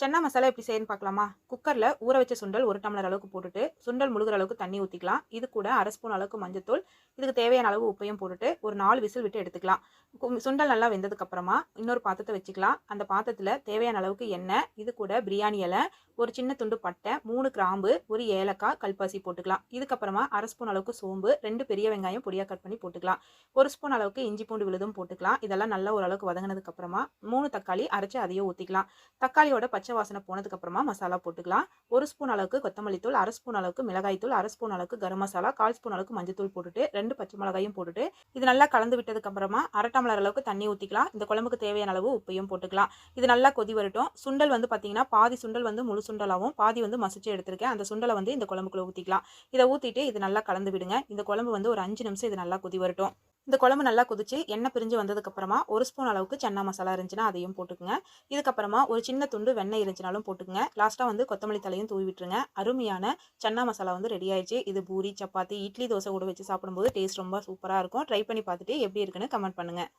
சன்னா மசாலா எப்படி செய்யன்னு பார்க்கலாமா? குக்கரில் ஊற வச்ச சுண்டல் ஒரு டம்ளர் அளவுக்கு போட்டுட்டு சுண்டல் முழுகிற அளவுக்கு தண்ணி ஊற்றிக்கலாம் இது கூட அரை ஸ்பூன் அளவுக்கு மஞ்சத்தூள் இதுக்கு தேவையான அளவு உப்பையும் போட்டுட்டு ஒரு நாலு விசில் விட்டு எடுத்துக்கலாம். சுண்டல் நல்லா வெந்ததுக்கு அப்புறமா இன்னொரு பாத்திரத்தை வச்சுக்கலாம். அந்த பாத்திரத்தில் தேவையான அளவுக்கு எண்ணெய் இது கூட பிரியாணி இலை ஒரு சின்ன துண்டு பட்டை மூணு கிராம்பு ஒரு ஏலக்காய் கல்பாசி போட்டுக்கலாம். இதுக்கப்புறமா அரை ஸ்பூன் அளவுக்கு சோம்பு ரெண்டு பெரிய வெங்காயம் பொடியாக கட் பண்ணி போட்டுக்கலாம். ஒரு ஸ்பூன் அளவுக்கு இஞ்சி பூண்டு விழுதும் போட்டுக்கலாம். இதெல்லாம் நல்லா ஓரளவுக்கு வதங்கினதுக்கப்புறமா மூணு தக்காளி அரைச்சி அதையும் ஊற்றிக்கலாம் தக்காளியோட பச்சை வாசனை போனதுக்கப்புறமா மசாலா போட்டுக்கலாம். ஒரு ஸ்பூன் அளவுக்கு கொத்தமல்லி தூள் அரை ஸ்பூன் அளவுக்கு மிளகாய் தூள் அரை ஸ்பூன் அளவுக்கு கரம் மசாலா கால் ஸ்பூன் அளவுக்கு மஞ்சத்தூள் போட்டுட்டு ரெண்டு பச்சை மிளகாயும் போட்டுட்டு இது நல்லா கலந்து விட்டதுக்கப்புறமா அரை டம்ளர் அளவுக்கு தண்ணி ஊற்றிக்கலாம் இந்த குழம்புக்கு தேவையான அளவு உப்பையும் போட்டுக்கலாம். இது நல்லா கொதி வரட்டும். சுண்டல் வந்து பார்த்தீங்கன்னா பாதி சுண்டல் வந்து முழு சுண்டலாகவும் பாதி வந்து மசிச்சு எடுத்திருக்கேன். அந்த சுண்டலை வந்து இந்த குழம்புக்குள்ளே ஊற்றிக்கலாம் இதை ஊற்றிட்டு இது நல்லா கலந்து விடுங்க. இந்த குழம்பு வந்து ஒரு அஞ்சு நிமிஷம் இது நல்லா கொதி வரட்டும். இந்த குழம்பு நல்லா கொதிச்சு எண்ணெய் பிரிஞ்சு வந்ததுக்கப்புறமா ஒரு ஸ்பூன் அளவுக்கு சன்னா மசாலா இருந்துச்சுன்னா அதையும் போட்டுக்குங்க. இதுக்கப்புறமா ஒரு சின்ன துண்டு வெண்ணெய் இருந்துச்சுனாலும் போட்டுக்குங்க. லாஸ்ட்டாக வந்து கொத்தமல்லி தலையும் தூவி விட்டுருங்க. அருமையான சன்னா மசாலா வந்து ரெடி ஆயிடுச்சு. இது பூரி சப்பாத்தி இட்லி தோசை கூட வச்சு சாப்பிடும்போது டேஸ்ட் ரொம்ப சூப்பராக இருக்கும். ட்ரை பண்ணி பார்த்துட்டு எப்படி இருக்குன்னு கமெண்ட் பண்ணுங்கள்